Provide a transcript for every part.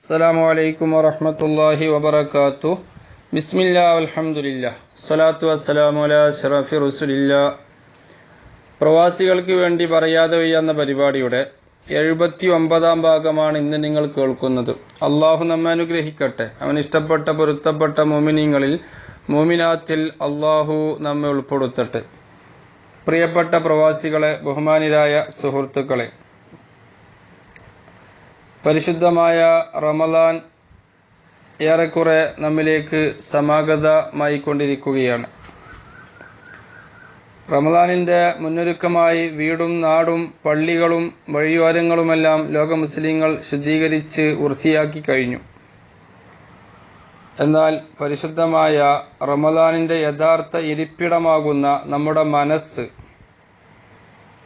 السلام عليكم ورحمة الله وبركاته بسم الله والحمد لله الصلاة والسلام على أشرف رسول الله പ്രവാസികൾക്ക് വേണ്ടി പറയാതെ വയ്യ എന്ന പരിപാടിയുടെ എഴുപത്തി ഒമ്പതാം ഭാഗമാണ് ഇന്ന് നിങ്ങൾ കേൾക്കുന്നത് അള്ളാഹു നമ്മെ അനുഗ്രഹിക്കട്ടെ അവൻ ഇഷ്ടപ്പെട്ട പൊരുത്തപ്പെട്ട മോമിനിങ്ങളിൽ മോമിനാത്തിൽ അള്ളാഹു നമ്മെ ഉൾപ്പെടുത്തട്ടെ പ്രിയപ്പെട്ട പ്രവാസികളെ ബഹുമാനിരായ സുഹൃത്തുക്കളെ പരിശുദ്ധമായ റമലാൻ ഏറെക്കുറെ നമ്മിലേക്ക് സമാഗതമായിക്കൊണ്ടിരിക്കുകയാണ്. റമലാനിന്റെ മുന്നൊരുക്കമായി വീടും നാടും പള്ളികളും വഴിയോരങ്ങളുമെല്ലാം ലോക മുസ്ലിങ്ങൾ ശുദ്ധീകരിച്ച് വൃത്തിയാക്കി കഴിഞ്ഞു. എന്നാൽ പരിശുദ്ധമായ റമലാനിന്റെ യഥാർത്ഥ ഇരിപ്പിടമാകുന്ന നമ്മുടെ മനസ്സ്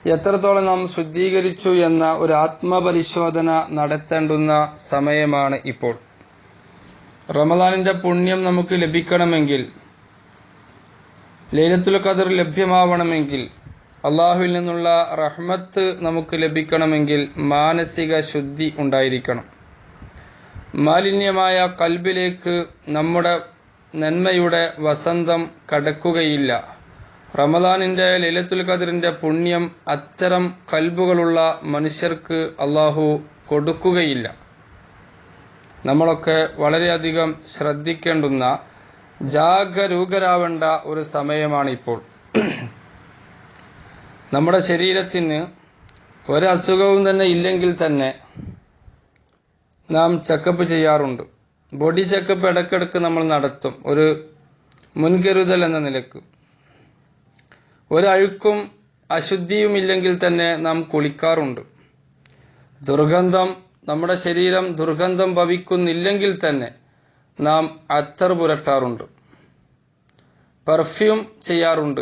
എത്രത്തോളം നാം ശുദ്ധീകരിച്ചു എന്ന ഒരു ആത്മപരിശോധന നടത്തേണ്ടുന്ന സമയമാണ് ഇപ്പോൾ. റമദാനിന്റെ പുണ്യം നമുക്ക് ലഭിക്കണമെങ്കിൽ ലൈലത്തുൽ ഖദർ ലഭ്യമാവണമെങ്കിൽ അള്ളാഹുവിൽ നിന്നുള്ള റഹ്മത്ത് നമുക്ക് ലഭിക്കണമെങ്കിൽ മാനസിക ശുദ്ധി ഉണ്ടായിരിക്കണം. മാലിന്യമായ കൽബിലേക്ക് നമ്മുടെ നന്മയുടെ വസന്തം കടക്കുകയില്ല. റമദാനിന്റെ ലൈലത്തുൽ ഖദറിന്റെ പുണ്യം അത്തരം കൽബുകളുള്ള മനുഷ്യർക്ക് അള്ളാഹു കൊടുക്കുകയില്ല. നമ്മളൊക്കെ വളരെയധികം ശ്രദ്ധിക്കേണ്ടുന്ന ജാഗരൂകരാവേണ്ട ഒരു സമയമാണ് ഇപ്പോൾ നമ്മുടെ ശരീരത്തിന് ഒരസുഖവും തന്നെ ഇല്ലെങ്കിൽ തന്നെ നാം ചെക്കപ്പ് ചെയ്യാറുണ്ട്. ബോഡി ചെക്കപ്പ് ഇടയ്ക്കിടയ്ക്ക് നമ്മൾ നടത്തും. ഒരു മുൻകരുതൽ എന്ന നിലയ്ക്ക്. ഒരഴുക്കും അശുദ്ധിയുമില്ലെങ്കിൽ തന്നെ നാം കുളിക്കാറുണ്ട്. ദുർഗന്ധം നമ്മുടെ ശരീരം ദുർഗന്ധം ഭവിക്കുന്നില്ലെങ്കിൽ തന്നെ നാം അത്തർ പുരട്ടാറുണ്ട്. പെർഫ്യൂം ചെയ്യാറുണ്ട്.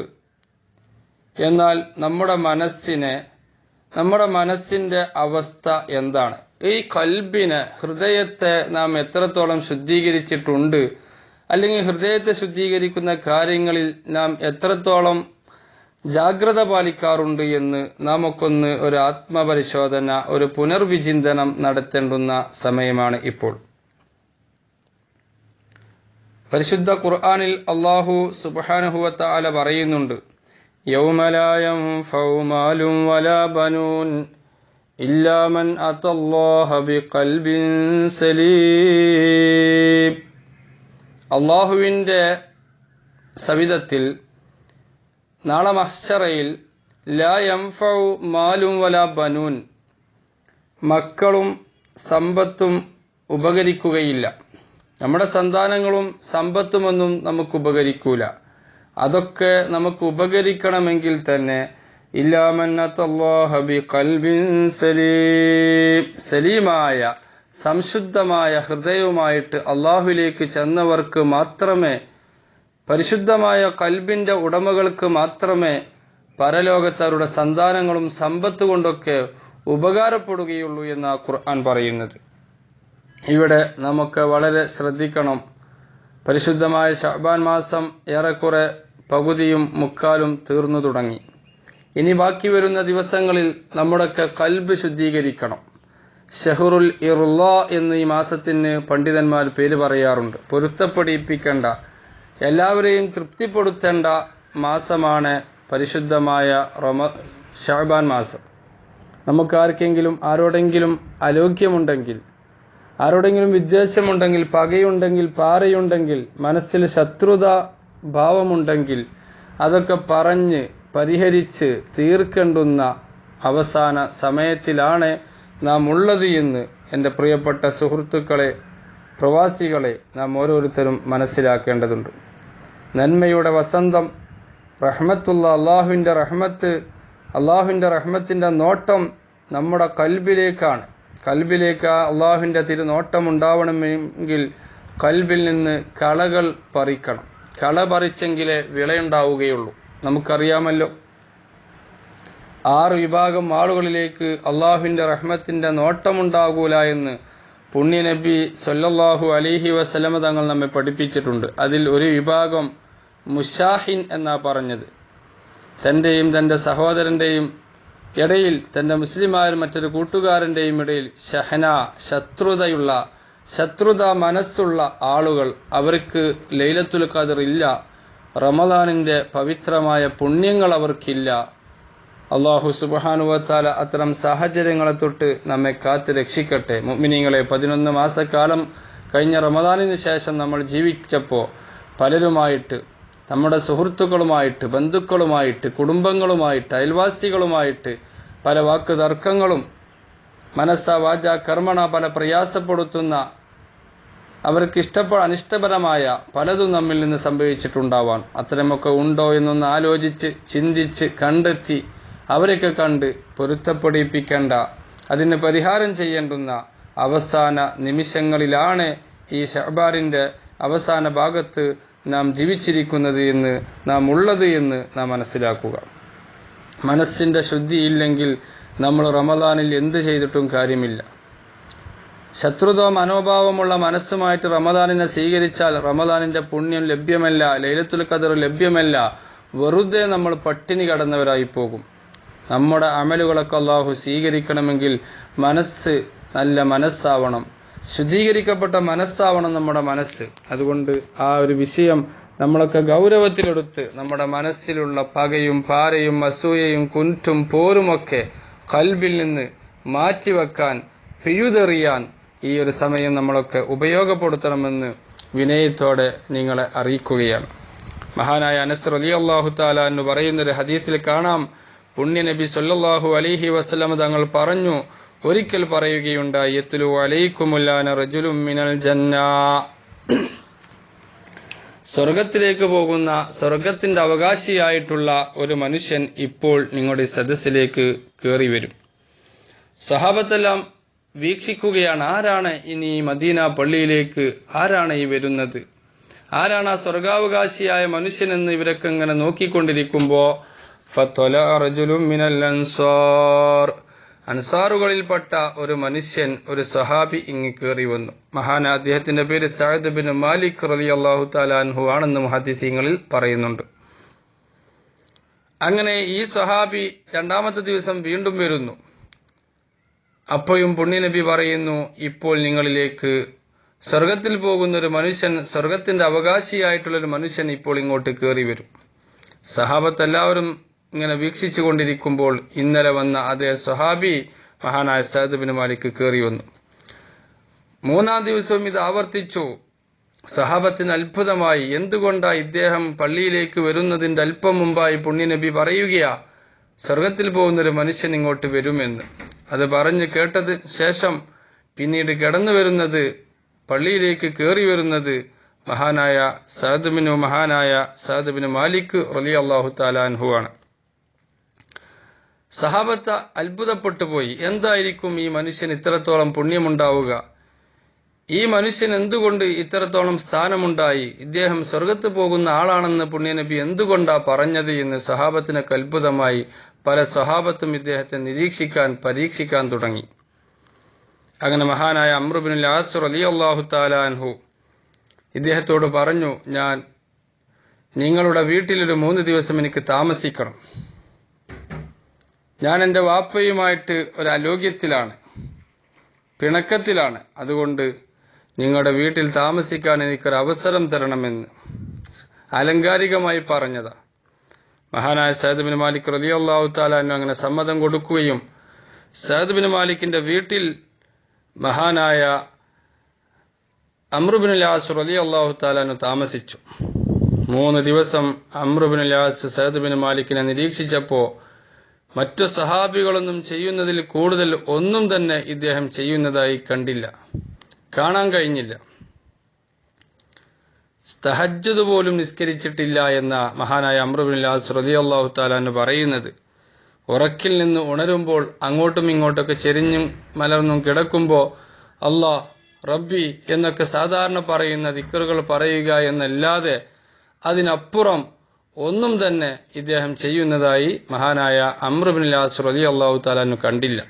എന്നാൽ നമ്മുടെ മനസ്സിനെ നമ്മുടെ മനസ്സിന്റെ അവസ്ഥ എന്താണ്? ഈ കൽബിനെ ഹൃദയത്തെ നാം എത്രത്തോളം ശുദ്ധീകരിച്ചിട്ടുണ്ട് അല്ലെങ്കിൽ ഹൃദയത്തെ ശുദ്ധീകരിക്കുന്ന കാര്യങ്ങളിൽ നാം എത്രത്തോളം ജാഗ്രത പാലിക്കാറുണ്ട് എന്ന് നാം ഒക്കെ ഒരു ആത്മപരിശോധന ഒരു പുനർവിചിന്തനം നടത്തേണ്ടുന്ന സമയമാണ് ഇപ്പോൾ. പരിശുദ്ധ ഖുർആാനിൽ അള്ളാഹു സുബാനുഹുവത്ത ആല പറയുന്നുണ്ട് യൗമലായം ഫൗമാലും ഇല്ലാമൻ അത്തല്ലാഹ കൽബിൻ സലീം. സവിധത്തിൽ നാളെ മഹ്ഷറയിൽ ലാ യംഫൗ മാലും വല ബനൂൻ. മക്കളും സമ്പത്തും ഉപകരിക്കുകയില്ല. നമ്മുടെ സന്താനങ്ങളും സമ്പത്തുമൊന്നും നമുക്ക് ഉപകരിക്കൂല. അതൊക്കെ നമുക്ക് ഉപകരിക്കണമെങ്കിൽ തന്നെ ഇല്ലാമന്നത്തല്ലാഹബി കൽബിൻ സലീം. സലീമായ സംശുദ്ധമായ ഹൃദയവുമായിട്ട് അള്ളാഹുലേക്ക് ചെന്നവർക്ക് മാത്രമേ പരിശുദ്ധമായ കൽബിന്റെ ഉടമകൾക്ക് മാത്രമേ പരലോകത്തവരുടെ സന്താനങ്ങളും സമ്പത്ത് കൊണ്ടൊക്കെ ഉപകാരപ്പെടുകയുള്ളൂ എന്ന് ഖുർആൻ പറയുന്നത്. ഇവിടെ നമുക്ക് വളരെ ശ്രദ്ധിക്കണം. പരിശുദ്ധമായ ഷഹബാൻ മാസം ഏറെക്കുറെ പകുതിയും മുക്കാലും തീർന്നു തുടങ്ങി. ഇനി ബാക്കി വരുന്ന ദിവസങ്ങളിൽ നമ്മുടെയൊക്കെ കൽബ് ശുദ്ധീകരിക്കണം. ഷെഹുറുൽ ഇറുല്ല എന്ന് ഈ മാസത്തിന് പണ്ഡിതന്മാർ പേര് പറയാറുണ്ട്. പൊരുത്തപ്പെടിപ്പിക്കേണ്ട. എല്ലാവരെയും തൃപ്തിപ്പെടുത്തേണ്ട മാസമാണ് പരിശുദ്ധമായ റമ ഷാബാൻ മാസം. നമുക്ക് ആർക്കെങ്കിലും ആരോടെങ്കിലും അലോഗ്യമുണ്ടെങ്കിൽ ആരോടെങ്കിലും വിദ്വേഷമുണ്ടെങ്കിൽ പകയുണ്ടെങ്കിൽ പാറയുണ്ടെങ്കിൽ മനസ്സിൽ ശത്രുത ഭാവമുണ്ടെങ്കിൽ അതൊക്കെ പറഞ്ഞ് പരിഹരിച്ച് തീർക്കേണ്ടുന്ന അവസാന സമയത്തിലാണ് നാം ഉള്ളത് എന്ന് എന്റെ പ്രിയപ്പെട്ട സുഹൃത്തുക്കളെ പ്രവാസികളെ നാം ഓരോരുത്തരും മനസ്സിലാക്കേണ്ടതുണ്ട്. നന്മയുടെ വസന്തം റഹ്മത്തുള്ള അള്ളാഹുവിന്റെ റഹ്മത്ത് അള്ളാഹുവിന്റെ റഹ്മത്തിന്റെ നോട്ടം നമ്മുടെ കൽബിലേക്കാണ്. കൽബിലേക്ക് അള്ളാഹുവിന്റെ തിരുനോട്ടം ഉണ്ടാവണമെങ്കിൽ കൽബിൽ നിന്ന് കളകൾ പറിക്കണം. കള പറിച്ചെങ്കിലേ വിളയുണ്ടാവുകയുള്ളൂ. നമുക്കറിയാമല്ലോ. ആറ് വിഭാഗം ആളുകളിലേക്ക് അള്ളാഹുവിന്റെ റഹ്മത്തിന്റെ നോട്ടമുണ്ടാകൂല എന്ന് പുണ്യനബി സൊല്ലാഹു അലിഹി വസലമ തങ്ങൾ നമ്മെ പഠിപ്പിച്ചിട്ടുണ്ട്. അതിൽ ഒരു വിഭാഗം മുഷാഹിൻ എന്നാ പറഞ്ഞത്. തന്റെയും തന്റെ സഹോദരന്റെയും ഇടയിൽ തന്റെ മുസ്ലിമാരും മറ്റൊരു കൂട്ടുകാരന്റെയും ഇടയിൽ ഷഹന ശത്രുതയുള്ള ശത്രുത മനസ്സുള്ള ആളുകൾ അവർക്ക് ലൈലത്തുൽ ഖദർ ഇല്ല റമദാനിന്റെ പവിത്രമായ പുണ്യങ്ങൾ അവർക്കില്ല. അള്ളാഹു സുബാനുവത്താല അത്തരം സാഹചര്യങ്ങളെ തൊട്ട് നമ്മെ കാത്ത് രക്ഷിക്കട്ടെ. മുമ്മിനിങ്ങളെ പതിനൊന്ന് മാസക്കാലം കഴിഞ്ഞ റമദാനിന് ശേഷം നമ്മൾ ജീവിച്ചപ്പോൾ പലരുമായിട്ട് നമ്മുടെ സുഹൃത്തുക്കളുമായിട്ട് ബന്ധുക്കളുമായിട്ട് കുടുംബങ്ങളുമായിട്ട് അയൽവാസികളുമായിട്ട് പല വാക്ക് തർക്കങ്ങളും മനസ്സ വാച കർമ്മണ പല പ്രയാസപ്പെടുത്തുന്ന അവർക്ക് ഇഷ്ടപ്പെ അനിഷ്ടപരമായ പലതും നമ്മിൽ നിന്ന് സംഭവിച്ചിട്ടുണ്ടാവാം. അത്തരമൊക്കെ ഉണ്ടോ എന്നൊന്ന് ആലോചിച്ച് ചിന്തിച്ച് കണ്ടെത്തി അവരൊക്കെ കണ്ട് പൊരുത്തപ്പെടിപ്പിക്കേണ്ട. അതിന് പരിഹാരം ചെയ്യേണ്ടുന്ന അവസാന നിമിഷങ്ങളിലാണ് ഈ ഷഹബാറിന്റെ അവസാന ഭാഗത്ത് നാം ജീവിച്ചിരിക്കുന്നത് എന്ന് നാം ഉള്ളത് എന്ന് നാം മനസ്സിലാക്കുക. മനസ്സിന്റെ ശുദ്ധിയില്ലെങ്കിൽ നമ്മൾ റമദാനിൽ എന്ത് ചെയ്തിട്ടും കാര്യമില്ല. ശത്രുത മനോഭാവമുള്ള മനസ്സുമായിട്ട് റമദാനിനെ സ്വീകരിച്ചാൽ റമദാനിന്റെ പുണ്യം ലഭ്യമല്ല ലൈലത്തുൽ ഖദർ ലഭ്യമല്ല. വെറുതെ നമ്മൾ പട്ടിണി കടന്നവരായി പോകും. നമ്മുടെ അമലുകളൊക്കെ അള്ളാഹു സ്വീകരിക്കണമെങ്കിൽ മനസ്സ് നല്ല മനസ്സാവണം. ശുദ്ധീകരിക്കപ്പെട്ട മനസ്സാവണം നമ്മുടെ മനസ്സ്. അതുകൊണ്ട് ആ ഒരു വിഷയം നമ്മളൊക്കെ ഗൗരവത്തിലെടുത്ത് നമ്മുടെ മനസ്സിലുള്ള പകയും പാരയും അസൂയയും കുന്റും പോരുമൊക്കെ കൽബിൽ നിന്ന് മാറ്റിവെക്കാൻ പിഴുതെറിയാൻ ഈ ഒരു സമയം നമ്മളൊക്കെ ഉപയോഗപ്പെടുത്തണമെന്ന് വിനയത്തോടെ നിങ്ങളെ അറിയിക്കുകയാണ്. മഹാനായ അനസ് അലി അള്ളാഹു താല എന്ന് പറയുന്ന ഒരു ഹദീസിൽ കാണാം. പുണ്യ നബി സല്ലല്ലാഹു അലൈഹി വസല്ലം തങ്ങൾ പറഞ്ഞു ഒരിക്കൽ പറയുകയുണ്ടായി എത്തുലു അലൈക്കുമുല്ലാന മിനൽ ജന്ന. സ്വർഗത്തിലേക്ക് പോകുന്ന സ്വർഗത്തിന്റെ അവകാശിയായിട്ടുള്ള ഒരു മനുഷ്യൻ ഇപ്പോൾ നിങ്ങളുടെ സദസ്സിലേക്ക് കയറി വരും സഹാബത്തെല്ലാം വീക്ഷിക്കുകയാണ് ആരാണ് ഇനി മദീന പള്ളിയിലേക്ക് ആരാണ് ഈ വരുന്നത്? ആരാണ് ആ സ്വർഗാവകാശിയായ മനുഷ്യനെന്ന് ഇവരൊക്കെ ഇങ്ങനെ നോക്കിക്കൊണ്ടിരിക്കുമ്പോ ഫത്വല അർജുലും മിനൽ അൻസാർ അൻസാറുകളിൽപ്പെട്ട ഒരു മനുഷ്യൻ ഒരു സഹാബി ഇങ്ങ് കയറി വന്നു. മഹാന അദ്ദേഹത്തിന്റെ പേര് സഅദ് ബിൻ മാലിക് റലി അള്ളാഹു താലാൻഹു ആണെന്ന് മഹാദിസിങ്ങളിൽ പറയുന്നുണ്ട്. അങ്ങനെ ഈ സഹാബി രണ്ടാമത്തെ ദിവസം വീണ്ടും വരുന്നു. അപ്പോഴും പുണ്യനബി പറയുന്നു ഇപ്പോൾ നിങ്ങളിലേക്ക് സ്വർഗത്തിൽ പോകുന്ന ഒരു മനുഷ്യൻ സ്വർഗത്തിന്റെ അവകാശിയായിട്ടുള്ള ഒരു മനുഷ്യൻ ഇപ്പോൾ ഇങ്ങോട്ട് കയറി വരും. സഹാബത്ത് എല്ലാവരും ഇങ്ങനെ വീക്ഷിച്ചു കൊണ്ടിരിക്കുമ്പോൾ ഇന്നലെ വന്ന അതേ സ്വഹാബി മഹാനായ സയദ് മാലിക്ക് മാലിക് കയറി വന്നു. മൂന്നാം ദിവസവും ഇത് ആവർത്തിച്ചു. സഹാബത്തിന് അത്ഭുതമായി എന്തുകൊണ്ടാണ് ഇദ്ദേഹം പള്ളിയിലേക്ക് വരുന്നതിന്റെ അല്പം മുമ്പായി പുണ്യനബി പറയുകയാ? സ്വർഗത്തിൽ പോകുന്നൊരു മനുഷ്യൻ ഇങ്ങോട്ട് വരുമെന്ന്. അത് പറഞ്ഞു കേട്ടത് ശേഷം പിന്നീട് കടന്നു വരുന്നത് പള്ളിയിലേക്ക് കയറി വരുന്നത് മഹാനായ സഹദബിനു മഹാനായ സഹദബിന് മാലിക് റലി അള്ളാഹു താലാൻഹു ആണ്. സഹാബത്ത അത്ഭുതപ്പെട്ടു പോയി. എന്തായിരിക്കും ഈ മനുഷ്യൻ ഇത്രത്തോളം പുണ്യമുണ്ടാവുക? ഈ മനുഷ്യൻ എന്തുകൊണ്ട് ഇത്രത്തോളം സ്ഥാനമുണ്ടായി? ഇദ്ദേഹം സ്വർഗത്ത് പോകുന്ന ആളാണെന്ന് പുണ്യനബി എന്തുകൊണ്ടാ പറഞ്ഞത് എന്ന് സഹാബത്തിനൊക്കെ അത്ഭുതമായി പല സഹാബത്തും ഇദ്ദേഹത്തെ നിരീക്ഷിക്കാൻ പരീക്ഷിക്കാൻ തുടങ്ങി. അങ്ങനെ മഹാനായ അമ്രുബിൻ ലാസുർ അലി അള്ളാഹു താലാൻഹു ഇദ്ദേഹത്തോട് പറഞ്ഞു ഞാൻ നിങ്ങളുടെ വീട്ടിലൊരു മൂന്ന് ദിവസം എനിക്ക് താമസിക്കണം. ഞാൻ എന്റെ വാപ്പയുമായിട്ട് ഒരു അലോക്യത്തിലാണ്. പിണക്കത്തിലാണ്. അതുകൊണ്ട് നിങ്ങളുടെ വീട്ടിൽ താമസിക്കാൻ എനിക്കൊരു അവസരം തരണമെന്ന് അലങ്കാരികമായി പറഞ്ഞതാ. മഹാനായ സയദ് ബിൻ മാലിക് റതി അള്ളാഹു താലാനു അങ്ങനെ സമ്മതം കൊടുക്കുകയും സയദ് ബിൻ മാലിക്കിന്റെ വീട്ടിൽ മഹാനായ അമ്രുബിൻ ലാസ് റലി അള്ളാഹു താലാനു താമസിച്ചു. മൂന്ന് ദിവസം അമ്രുബിൻ ലാസ് സയദ് ബിൻ മാലിക്കിനെ നിരീക്ഷിച്ചപ്പോ മറ്റു സഹാബികളൊന്നും ചെയ്യുന്നതിൽ കൂടുതൽ ഒന്നും തന്നെ ഇദ്ദേഹം ചെയ്യുന്നതായി കണ്ടില്ല. കാണാൻ കഴിഞ്ഞില്ല. തഹജ്ജുദ് പോലും നിസ്കരിച്ചിട്ടില്ല എന്ന മഹാനായ അമ്രുബിൻ ശ്രുതി അള്ളാഹു താലാന്ന് പറയുന്നത് ഉറക്കിൽ നിന്ന് ഉണരുമ്പോൾ അങ്ങോട്ടും ഇങ്ങോട്ടൊക്കെ ചെരിഞ്ഞും മലർന്നും കിടക്കുമ്പോൾ അള്ളാ റബ്ബി എന്നൊക്കെ സാധാരണ പറയുന്ന ദിക്കറുകൾ പറയുക എന്നല്ലാതെ അതിനപ്പുറം ഒന്നും തന്നെ ഇദ്ദേഹം ചെയ്യുന്നതായി മഹാനായ അമ്രുബിൻ ലാസ് റലി അള്ളാഹു താലാനു കണ്ടില്ല.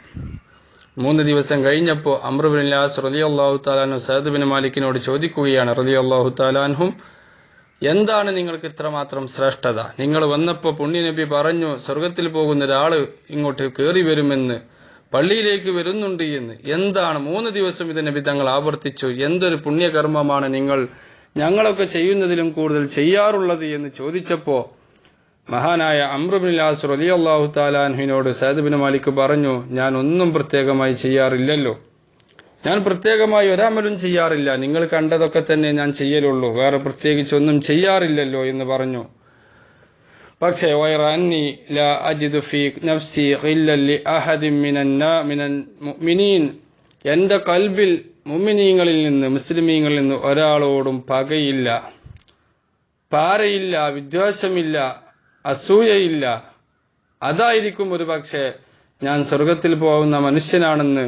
മൂന്ന് ദിവസം കഴിഞ്ഞപ്പോൾ അമ്രുബിൻ ലാസ് റലി അള്ളാഹു താലാനു സയദ് ബിൻ മാലിക്കിനോട് ചോദിക്കുകയാണ് റലി അള്ളാഹു താലാൻഹും എന്താണ് നിങ്ങൾക്ക് ഇത്രമാത്രം ശ്രേഷ്ഠത? നിങ്ങൾ വന്നപ്പോൾ പുണ്യനബി പറഞ്ഞു സ്വർഗത്തിൽ പോകുന്ന ഒരാൾ ഇങ്ങോട്ട് കയറി വരുമെന്ന് പള്ളിയിലേക്ക് വരുന്നുണ്ട് എന്ന്. എന്താണ് മൂന്ന് ദിവസം ഇത് നബി തങ്ങൾ ആവർത്തിച്ചു? എന്തൊരു പുണ്യകർമ്മമാണ് നിങ്ങൾ ഞങ്ങളൊക്കെ ചെയ്യുന്നതിലും കൂടുതൽ ചെയ്യാറുള്ളത് എന്ന് ചോദിച്ചപ്പോ മഹാനായ അമ്രുബിൻലാസ് റലി അള്ളാഹു താലാൻഹിനോട് സയദ് ബിൻ മാലിക് പറഞ്ഞു ഞാൻ ഒന്നും പ്രത്യേകമായി ചെയ്യാറില്ലല്ലോ. ഞാൻ പ്രത്യേകമായി ഒരമലും ചെയ്യാറില്ല. നിങ്ങൾ കണ്ടതൊക്കെ തന്നെ ഞാൻ ചെയ്യലുള്ളൂ. വേറെ പ്രത്യേകിച്ച് ഒന്നും ചെയ്യാറില്ലല്ലോ എന്ന് പറഞ്ഞു. പക്ഷേ വൈറാന്നി ലാ നഫ്സി ഖില്ലല്ലി കൽബിൽ മുഅ്മിനീങ്ങളിൽ നിന്ന് മുസ്ലിമീങ്ങളിൽ നിന്ന് ഒരാളോടും പകയില്ല. പാരയില്ല വിദ്വേഷമില്ല അസൂയയില്ല. അതായിരിക്കും ഒരു പക്ഷേ ഞാൻ സ്വർഗത്തിൽ പോകുന്ന മനുഷ്യനാണെന്ന്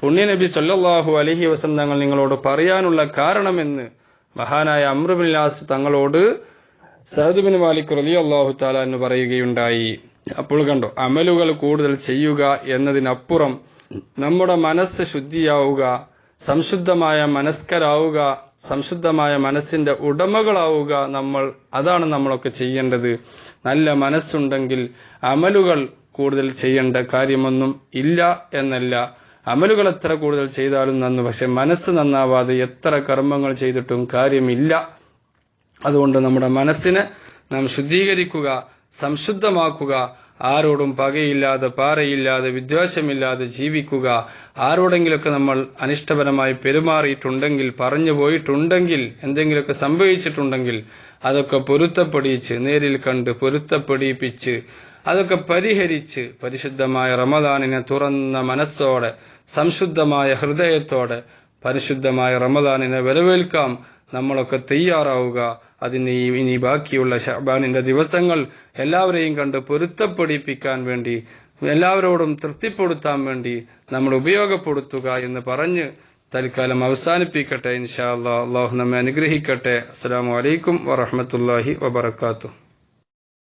പുണ്യനബി സൊല്ലാഹു അലഹി വസല്ലം തങ്ങൾ നിങ്ങളോട് പറയാനുള്ള കാരണമെന്ന് മഹാനായ അമ്രുബിൻലാസ് തങ്ങളോട് സഹദുബിൻ മാലിക് റലി അള്ളാഹു താല എന്ന് പറയുകയുണ്ടായി. അപ്പോൾ കണ്ടോ അമലുകൾ കൂടുതൽ ചെയ്യുക എന്നതിനപ്പുറം നമ്മുടെ മനസ്സ് ശുദ്ധിയാവുക സംശുദ്ധമായ മനസ്കരാവുക സംശുദ്ധമായ മനസ്സിന്റെ ഉടമകളാവുക നമ്മൾ അതാണ് നമ്മളൊക്കെ ചെയ്യേണ്ടത്. നല്ല മനസ്സുണ്ടെങ്കിൽ അമലുകൾ കൂടുതൽ ചെയ്യേണ്ട കാര്യമൊന്നും ഇല്ല എന്നല്ല. അമലുകൾ എത്ര കൂടുതൽ ചെയ്താലും നന്നു പക്ഷെ മനസ്സ് നന്നാവാതെ എത്ര കർമ്മങ്ങൾ ചെയ്തിട്ടും കാര്യമില്ല. അതുകൊണ്ട് നമ്മുടെ മനസ്സിനെ നാം ശുദ്ധീകരിക്കുക സംശുദ്ധമാക്കുക ആരോടും പകയില്ലാതെ പാറയില്ലാതെ വിദ്വേഷമില്ലാതെ ജീവിക്കുക. ആരോടെങ്കിലൊക്കെ നമ്മൾ അനിഷ്ടപരമായി പെരുമാറിയിട്ടുണ്ടെങ്കിൽ പറഞ്ഞു പോയിട്ടുണ്ടെങ്കിൽ എന്തെങ്കിലുമൊക്കെ സംഭവിച്ചിട്ടുണ്ടെങ്കിൽ അതൊക്കെ പൊരുത്തപ്പെടിയിച്ച് നേരിൽ കണ്ട് പൊരുത്തപ്പെടിയിപ്പിച്ച് അതൊക്കെ പരിഹരിച്ച് പരിശുദ്ധമായ റമദാനിനെ തുറന്ന മനസ്സോടെ സംശുദ്ധമായ ഹൃദയത്തോടെ പരിശുദ്ധമായ റമദാനിനെ വരവേൽക്കാം. നമ്മളൊക്കെ തയ്യാറാവുക. അതിന് ഇനി ബാക്കിയുള്ള ഷഹബാനിന്റെ ദിവസങ്ങൾ എല്ലാവരെയും കണ്ട് പൊരുത്തപ്പെടിപ്പിക്കാൻ വേണ്ടി എല്ലാവരോടും തൃപ്തിപ്പെടുത്താൻ വേണ്ടി നമ്മൾ ഉപയോഗപ്പെടുത്തുക എന്ന് പറഞ്ഞ് തൽക്കാലം അവസാനിപ്പിക്കട്ടെ ഇൻഷാ അള്ളാഹ് അള്ളാഹു നമ്മെ അനുഗ്രഹിക്കട്ടെ. അസ്സാം വലൈക്കും വറഹമത്തല്ലാഹി വബർക്കാത്തു